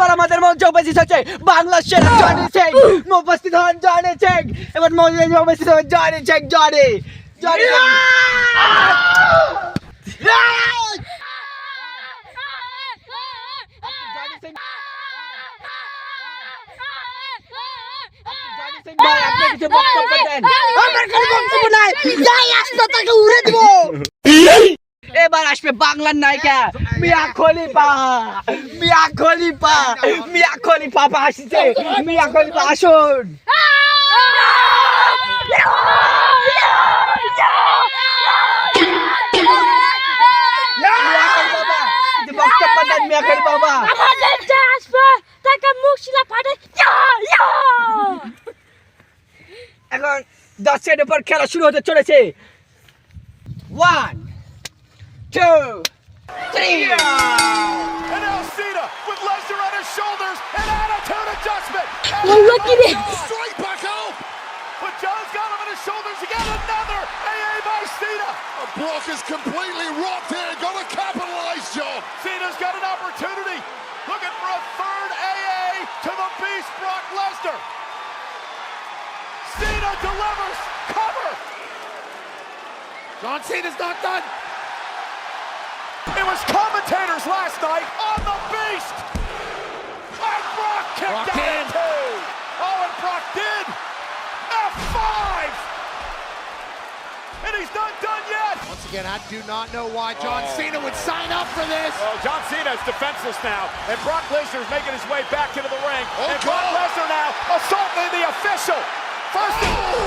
এবার আমাদের মঞ্চে উপস্থিত হচ্ছে বাংলা সেরা জনি সিং উপস্থিত হন জনি সিং এবার মঞ্চে উপস্থিত হন জনি সিং জনি। জনি আমার কোনো বক্তব্য নাই। যাই আসতো তাকে উড়ে দিব। আসবে বাংলার নায়িকা। মিয়া খলিফা মিয়া খলিফা। মিয়া খলিফা। আসছে মিয়া খলিফা আসুন মিয়া খলিফা দেন মিয়া খলিফা বাবা আমাদের যে আসবে তাকে মুখ শিলা ফাটে। এখন দশ সেকেন্ড পর খেলা শুরু হতে চলেছে। One two, three. And Alcina with Lesnar on his shoulders and attitude adjustment. Well, oh, look at it. Straight back out. But John's got him on his shoulders again. Another AA by Cena. A block is completely rocked here. Got to capitalize, John. Cena's got an opportunity. Looking for a third AA to the Beast Brock Lesnar. Cena delivers. Cover. John Cena's not done. It was commentators last night on the beast. And Brock kicked Brock out in. at two. Oh, and Brock did. F5. And he's not done yet. Once again, I do not know why John Cena would sign up for this. Well, John Cena is defenseless now, and Brock Lesnar is making his way back into the ring. Oh, and Brock God. Lesnar now assaulting the official. First, oh!